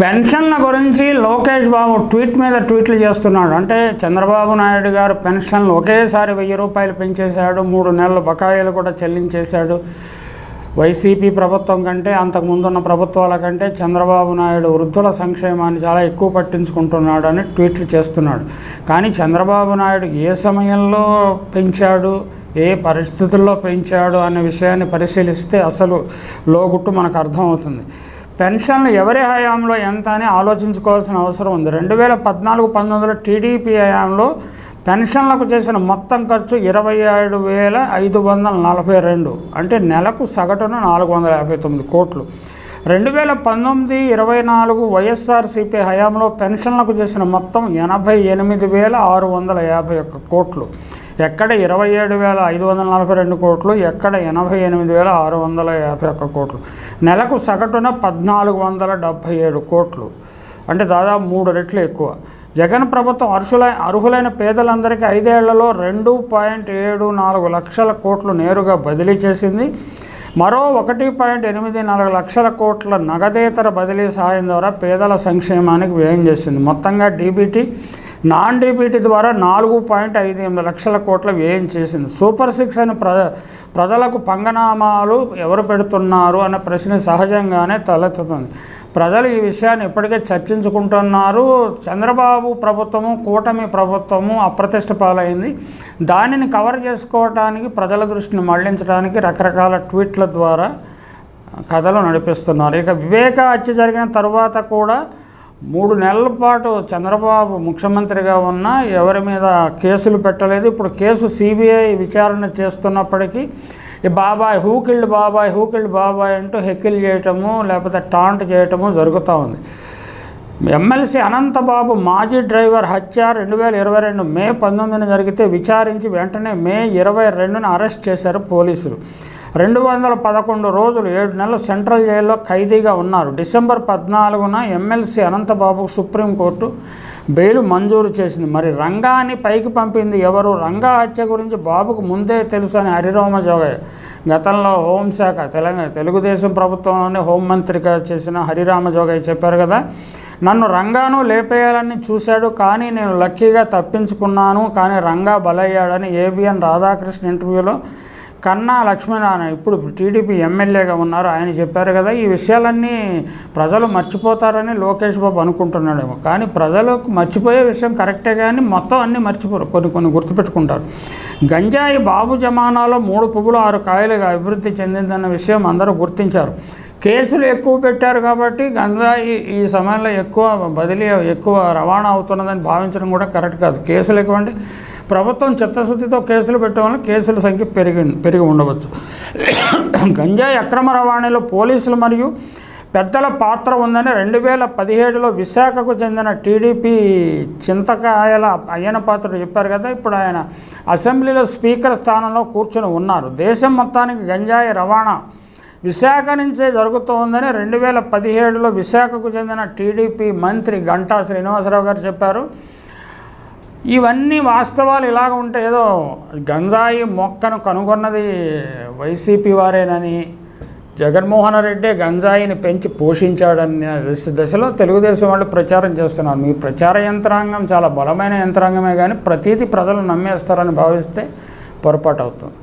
పెన్షన్ల గురించి లోకేష్ బాబు ట్వీట్ మీద ట్వీట్లు చేస్తున్నాడు. అంటే చంద్రబాబు నాయుడు గారు పెన్షన్లు ఒకేసారి వెయ్యి రూపాయలు పెంచేశాడు మూడు నెలల బకాయిలు కూడా చెల్లించేశాడు. వైసీపీ ప్రభుత్వం కంటే అంతకుముందున్న ప్రభుత్వాల కంటే చంద్రబాబు నాయుడు వృద్ధుల సంక్షేమాన్ని చాలా ఎక్కువ పట్టించుకుంటున్నాడు అని ట్వీట్లు చేస్తున్నాడు. కానీ చంద్రబాబు నాయుడు ఏ సమయంలో పెంచాడు ఏ పరిస్థితుల్లో పెంచాడు అనే విషయాన్ని పరిశీలిస్తే అసలు లోగుట్టు మనకు అర్థమవుతుంది. పెన్షన్లు ఎవరి హయాంలో ఎంత అని ఆలోచించుకోవాల్సిన అవసరం ఉంది. రెండు వేల పద్నాలుగు పంతొమ్మిదిలో టీడీపీ హయాంలో పెన్షన్లకు చేసిన మొత్తం ఖర్చు ఇరవై ఏడు వేల ఐదు వందల నలభై రెండు. అంటే నెలకు సగటున నాలుగు వందల యాభై తొమ్మిది కోట్లు. రెండు వేల పంతొమ్మిది ఇరవై నాలుగు వైఎస్ఆర్సీపీ హయాంలో పెన్షన్లకు చేసిన మొత్తం ఎనభై ఎనిమిది వేల ఆరు వందల యాభై ఒక్క కోట్లు. ఎక్కడ ఇరవై ఏడు వేల ఐదు వందల నలభై రెండు కోట్లు ఎక్కడ ఎనభై ఎనిమిది వేల ఆరు వందల యాభై ఒక్క కోట్లు. నెలకు సగటున పద్నాలుగు వందల డెబ్భై ఏడు కోట్లు. అంటే దాదాపు మూడు రెట్లు ఎక్కువ. జగన్ ప్రభుత్వం అర్హుల అర్హులైన పేదలందరికీ ఐదేళ్ళలో రెండు పాయింట్ ఏడు నాలుగు లక్షల కోట్లు నేరుగా బదిలీ చేసింది. మరో ఒకటి పాయింట్ ఎనిమిది నాలుగు లక్షల కోట్ల నగదేతర బదిలీ సహాయం ద్వారా పేదల సంక్షేమానికి వ్యయం చేసింది. మొత్తంగా డీబీటీ నాన్ డీబీటీ ద్వారా నాలుగు పాయింట్ ఐదు ఎనిమిది లక్షల కోట్ల వ్యయం చేసింది. సూపర్ సిక్స్ అని ప్ర ప్రజలకు పంగనామాలు ఎవరు పెడుతున్నారు అనే ప్రశ్న సహజంగానే తలెత్తుతుంది. ప్రజలు ఈ విషయాన్ని ఇప్పటికే చర్చించుకుంటున్నారు. చంద్రబాబు ప్రభుత్వము కూటమి ప్రభుత్వము అప్రతిష్ట పాలైంది. దానిని కవర్ చేసుకోవడానికి ప్రజల దృష్టిని మళ్ళించడానికి రకరకాల ట్వీట్ల ద్వారా కథలు నడిపిస్తున్నారు. ఇక వివేక హత్య జరిగిన తర్వాత కూడా మూడు నెలల పాటు చంద్రబాబు ముఖ్యమంత్రిగా ఉన్న ఎవరి మీద కేసులు పెట్టలేదు. ఇప్పుడు కేసు సిబిఐ విచారణ చేస్తున్నప్పటికీ ఈ బాబాయ్ హూకిల్డ్ బాబాయ్ హూకిల్డ్ బాబాయ్ అంటూ హెకిల్ చేయటము లేకపోతే టాంట్ చేయటము జరుగుతూ ఉంది. ఎమ్మెల్సీ అనంతబాబు మాజీ డ్రైవర్ హత్య రెండు వేల ఇరవై రెండు మే పంతొమ్మిదిన జరిగితే విచారించి వెంటనే మే ఇరవై రెండున అరెస్ట్ చేశారు పోలీసులు. రెండు వందల పదకొండు రోజులు ఏడు నెలలు సెంట్రల్ జైల్లో ఖైదీగా ఉన్నారు. డిసెంబర్ పద్నాలుగున ఎమ్మెల్సీ అనంతబాబు సుప్రీంకోర్టు బెయిల్ మంజూరు చేసింది. మరి రంగాన్ని పైకి పంపింది ఎవరు? రంగా హత్య గురించి బాబుకు ముందే తెలుసు అని హరిరామ జోగయ్య గతంలో హోంశాఖ తెలంగాణ తెలుగుదేశం ప్రభుత్వంలోనే హోంమంత్రిగా చేసిన హరిరామ జోగయ్య చెప్పారు కదా నన్ను రంగాను లేపేయాలని చూశాడు కానీ నేను లక్కీగా తప్పించుకున్నాను కానీ రంగా బలయ్యాడని ఏబిఎన్ రాధాకృష్ణ ఇంటర్వ్యూలో కన్నా లక్ష్మీనారాయణ ఇప్పుడు టీడీపీ ఎమ్మెల్యేగా ఉన్నారు. ఆయన చెప్పారు కదా ఈ విషయాలన్నీ ప్రజలు మర్చిపోతారని లోకేష్ బాబు అనుకుంటున్నాడేమో. కానీ ప్రజలకు మర్చిపోయే విషయం కరెక్టే కానీ మొత్తం అన్నీ మర్చిపోరు. కొన్ని కొన్ని గుర్తుపెట్టుకుంటారు. గంజాయి బాబు జమానాలో మూడు పువ్వులు ఆరు కాయలుగా అభివృద్ధి చెందిందన్న విషయం అందరూ గుర్తించారు. కేసులు ఎక్కువ పెట్టారు కాబట్టి గంజాయి ఈ సమయంలో ఎక్కువ బదిలీ ఎక్కువ రవాణా అవుతున్నదని భావించడం కూడా కరెక్ట్ కాదు. కేసులు ఎక్కువ అంటే ప్రభుత్వం చిత్తశుద్ధితో కేసులు పెట్టడం వల్ల కేసుల సంఖ్య పెరిగి పెరిగి ఉండవచ్చు. గంజాయి అక్రమ రవాణాలో పోలీసులు మరియు పెద్దల పాత్ర ఉందని రెండు వేల పదిహేడులో విశాఖకు చెందిన టీడీపీ చింతకాయల అయ్యన పాత్రుడు చెప్పారు కదా. ఇప్పుడు ఆయన అసెంబ్లీలో స్పీకర్ స్థానంలో కూర్చొని ఉన్నారు. దేశం మొత్తానికి గంజాయి రవాణా విశాఖ నుంచే జరుగుతోందని రెండు వేల పదిహేడులో విశాఖకు చెందిన టీడీపీ మంత్రి గంటా శ్రీనివాసరావు గారు చెప్పారు. ఇవన్నీ వాస్తవాలు ఇలాగ ఉంటే ఏదో గంజాయి మొక్కను కనుగొన్నది వైసీపీ వారేనని జగన్మోహన్ రెడ్డి గంజాయిని పెంచి పోషించాడని దశ దశలో తెలుగుదేశం వాళ్ళు ప్రచారం చేస్తున్నారు. మీ ప్రచార యంత్రాంగం చాలా బలమైన యంత్రాంగమే కానీ ప్రతీది ప్రజలు నమ్మేస్తారని భావిస్తే పొరపాటు అవుతుంది.